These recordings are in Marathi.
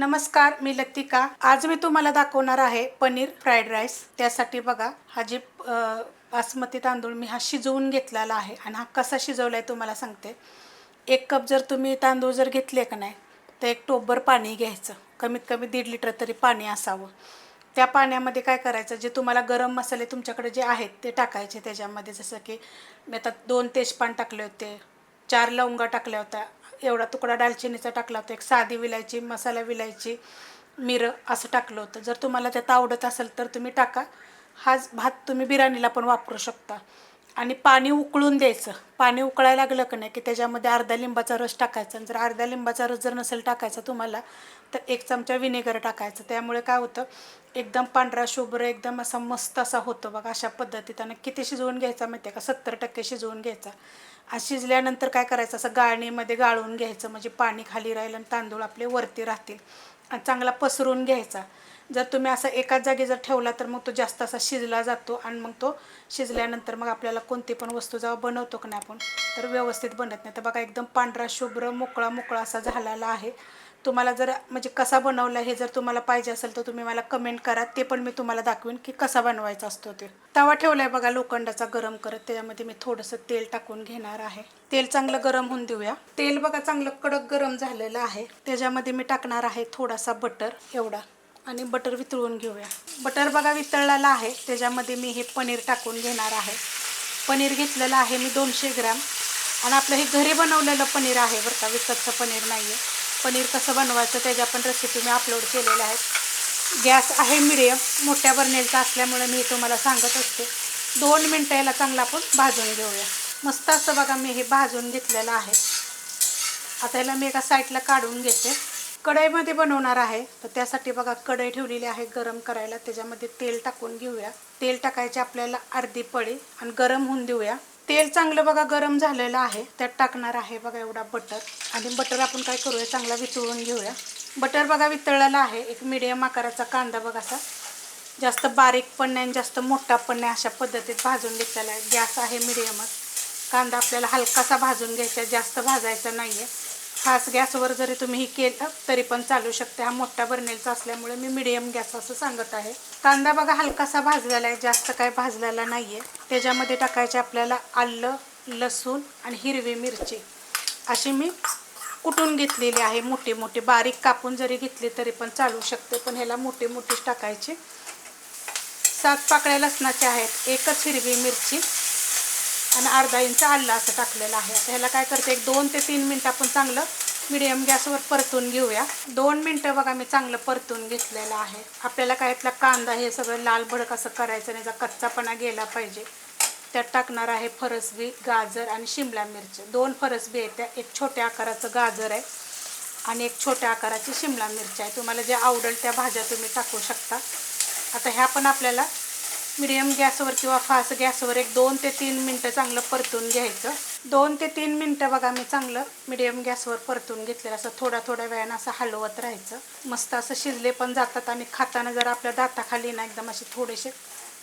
नमस्कार मी लतिका. आज मी तुम्हाला दाखवणार आहे पनीर फ्राईड राईस. त्यासाठी बघा हा जे बासमती तांदूळ मी हा शिजवून घेतलेला आहे आणि हा कसा शिजवला आहे तुम्हाला सांगते. एक कप जर तुम्ही तांदूळ जर घेतले का नाही तर एक टोबर पाणी घ्यायचं. कमीत कमी दीड लिटर तरी पाणी असावं. त्या पाण्यामध्ये काय करायचं जे तुम्हाला गरम मसाले तुमच्याकडे जे आहेत ते टाकायचे. त्याच्यामध्ये जसं की मी आता दोन तेजपान टाकले होते चार लवंगा टाकल्या होत्या एवढा तुकडा दालचिनीचा टाकला होता. एक साधी विलायची मसाला विलायची मिरं असं टाकलं होतं. जर तुम्हाला त्यात आवडत असेल तर तुम्ही टाका. हाच भात तुम्ही बिर्याणीला पण वापरू शकता. आणि पाणी उकळून द्यायचं. पाणी उकळायला लागलं का नाही की त्याच्यामध्ये अर्धा लिंबाचा रस टाकायचा. आणि जर अर्धा लिंबाचा रस जर नसेल टाकायचा तुम्हाला तर एक चमचा विनेगर टाकायचं. त्यामुळे काय होतं एकदम पांढरा शुभ्र एकदम असा मस्त असा होतो बघा अशा पद्धतीत. आणि किती शिजवून घ्यायचा माहिती आहे का? सत्तर टक्के शिजवून घ्यायचा. आणि शिजल्यानंतर काय करायचं असं गाळणीमध्ये गाळून घ्यायचं. म्हणजे पाणी खाली राहील आणि तांदूळ आपले वरती राहतील. आणि चांगला पसरून घ्यायचा. जर तुम्ही असं एकाच जागी जर ठेवला तर मग तो जास्त असा शिजला जातो आणि मग तो शिजल्यानंतर मग आपल्याला कोणती पण वस्तू जेव्हा बनवतो का नाही आपण तर व्यवस्थित बनत नाही. तर बघा एकदम पांढरा शुभ्र मोकळा मोकळा असा झालेला आहे. तुम्हाला जर म्हणजे कसा बनवला हे जर तुम्हाला पाहिजे असेल तर तुम्ही मला कमेंट करा. ते पण मी तुम्हाला दाखवीन की कसा बनवायचा असतो ते. तवा ठेवला आहे बघा लोखंडाचा गरम करत. त्याच्यामध्ये मी थोडंसं तेल टाकून घेणार आहे. तेल चांगलं गरम होऊन देऊया. तेल बघा चांगलं कडक गरम झालेलं आहे. त्याच्यामध्ये मी टाकणार आहे थोडासा बटर एवढा. आणि बटर वितळून घेऊया. बटर बघा वितळलेलं आहे. त्याच्यामध्ये मी हे पनीर टाकून घेणार आहे. पनीर घेतलेलं आहे मी दोनशे ग्रॅम. आणि आपलं हे घरी बनवलेलं पनीर आहे बरं का. विकतचं पनीर नाही आहे पनीर कसं बनवायचं त्याच्या पण रेसिपी मी अपलोड केलेल्या आहेत गॅस आहे मिडियम मोठ्या बर्नेलचा असल्यामुळे मी तुम्हाला सांगत असते. दोन मिनटं याला चांगला आपण भाजून घेऊया. मस्त असं बघा मी हे भाजून घेतलेलं आहे. आता याला मी एका साईडला काढून घेते. कढईमध्ये बनवणार आहे. तर त्यासाठी बघा कढई ठेवलेली आहे गरम करायला. त्याच्यामध्ये तेल टाकून घेऊया. तेल टाकायचे आपल्याला अर्धी पळी आणि गरम होऊन देऊया. तेल चांगलं बघा गरम झालेलं आहे. त्यात टाकणार आहे बघा एवढा बटर. आणि बटर आपण काय करूया चांगला वितळून घेऊया. बटर बघा वितळलेला आहे. एक मिडियम आकाराचा कांदा बघा असा. जास्त बारीक पण नाही आणि जास्त मोठा पण नाही अशा पद्धतीत भाजून घेतलेला आहे. गॅस आहे मिडियमच कांदा आपल्याला हलकासा भाजून घ्यायचा आहे, जास्त भाजायचा नाही आहे फास्ट गॅसवर जरी तुम्ही ही केलं तरी पण चालू शकते. हा मोठा बर्नेलचा असल्यामुळे मी मिडियम गॅस असं सांगत आहे. कांदा बघा हलकासा भाजलेला आहे जास्त काय भाजलेला नाही आहे त्याच्यामध्ये टाकायचे आपल्याला आलं लसूण आणि हिरवी मिरची. अशी मी कुटून घेतलेली आहे मोठी मोठी. बारीक कापून जरी घेतली तरी पण चालू शकते. पण ह्याला मोठी मोठीच टाकायची. सात पाकळ्या लसणाच्या आहेत. एकच हिरवी मिरची. आणि अर्धा इंच आल्ला असं टाकलेलं आहे. आता ह्याला काय करते एक दोन ते तीन मिनटं आपण चांगलं मिडियम गॅसवर परतून घेऊया. दोन मिनटं बघा मी चांगलं परतून घेतलेलं आहे. आपल्याला काय यातला कांदा हे सगळं लाल भडक असं करायचं नाही त्याचा कच्चापणा गेला पाहिजे. त्यात टाकणार आहे फरसबी गाजर आणि शिमला मिरची. दोन फरसबी आहेत त्या एक छोट्या आकाराचं गाजर आहे आणि एक छोट्या आकाराची शिमला मिरची आहे. तुम्हाला जे आवडेल त्या भाज्या तुम्ही टाकू शकता. आता ह्या पण आपल्याला मिडियम गॅसवर किंवा फास्ट गॅसवर एक दोन ते तीन मिनटं चांगलं परतून घ्यायचं. दोन ते तीन मिनटं बघा मी चांगलं मिडियम गॅसवर परतून घेतलेलं. असं थोड्या थोड्या वेळानं असं हलवत राहायचं. मस्त असं शिजले पण जातात आणि खाताना जर आपल्या दाताखाली ना एकदम असे थोडेसे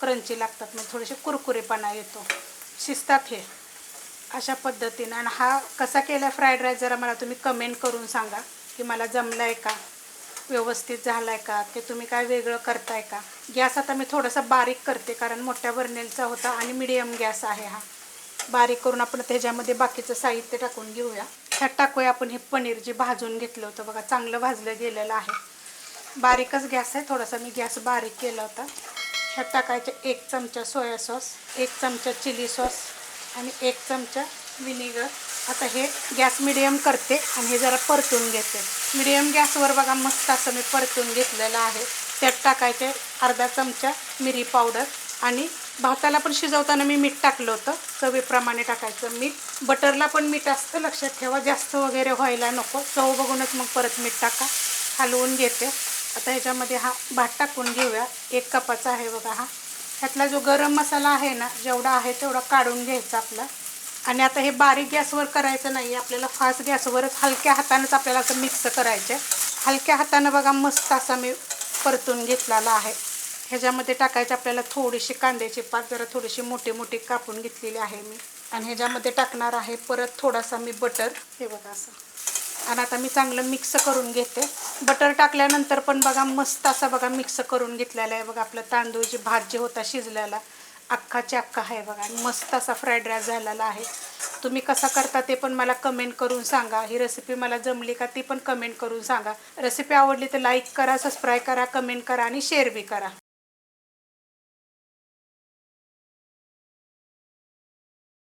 क्रंची लागतात मग थोडेसे कुरकुरेपणा येतो. शिजतात हे. अशा पद्धतीनं. आणि हा कसा केला फ्राईड राईस जरा मला तुम्ही कमेंट करून सांगा की मला जमला आहे का? व्यवस्थित झाला आहे का? ते तुम्ही काय वेगळं करताय का? गॅस आता मी थोडासा बारीक करते कारण मोठ्या बर्नेलचा होता आणि मिडियम गॅस आहे हा. बारीक करून आपण त्याच्यामध्ये बाकीचं साहित्य टाकून घेऊया. ह्यात टाकूया आपण हे पनीर जे भाजून घेतलं होतं. बघा चांगलं भाजलं गेलेलं आहे. बारीकच गॅस आहे थोडासा मी गॅस बारीक केला होता. ह्यात टाकायचे एक चमचा सोया सॉस एक चमचा चिली सॉस आणि एक चमचा विनेगर. आता हे गॅस मिडियम करते आणि हे जरा परतून घेते. मिडियम गॅसवर बघा मस्त असं मी परतून घेतलेलं आहे. त्यात टाकायचे अर्धा चमचा मिरी पावडर आणि भाताला पण शिजवताना मी मीठ टाकलं होतं. चवीप्रमाणे टाकायचं मीठ. बटरला पण मीठ असतं लक्षात ठेवा. जास्त वगैरे व्हायला नको. चव बघूनच मग परत मीठ टाका. हलवून घेते. आता ह्याच्यामध्ये हा भात टाकून घेऊया. एक कपाचा आहे बघा हा. ह्यातला जो गरम मसाला आहे ना जेवढा आहे तेवढा काढून घ्यायचा आपला. आणि आता हे बारीक गॅसवर करायचं नाही आपल्याला फास्ट गॅसवरच हलक्या हातानंच आपल्याला असं मिक्स करायचं हलक्या हातानं बघा मस्त असा मी परतून घेतलेला आहे. ह्याच्यामध्ये टाकायचे आपल्याला थोडीशी कांद्याची पात जरा थोडीशी मोठी मोठी कापून घेतलेली आहे मी. आणि ह्याच्यामध्ये टाकणार आहे परत थोडासा मी बटर हे बघा असं. आणि आता मी चांगलं मिक्स करून घेते. बटर टाकल्यानंतर पण बघा मस्त असा बघा मिक्स करून घेतलेला आहे. बघा आपलं तांदूळ जी भात जे होता शिजलेला अख्खाचे अख्खा आहे बघा. आणि मस्त असा फ्राईड राईस झालेला आहे. तुम्ही कसा करता ते पण मला कमेंट करून सांगा. ही रेसिपी मला जमली का ती पण कमेंट करून सांगा. रेसिपी आवडली तर लाईक करा सबस्क्राईब करा कमेंट करा आणि शेअर बी करा.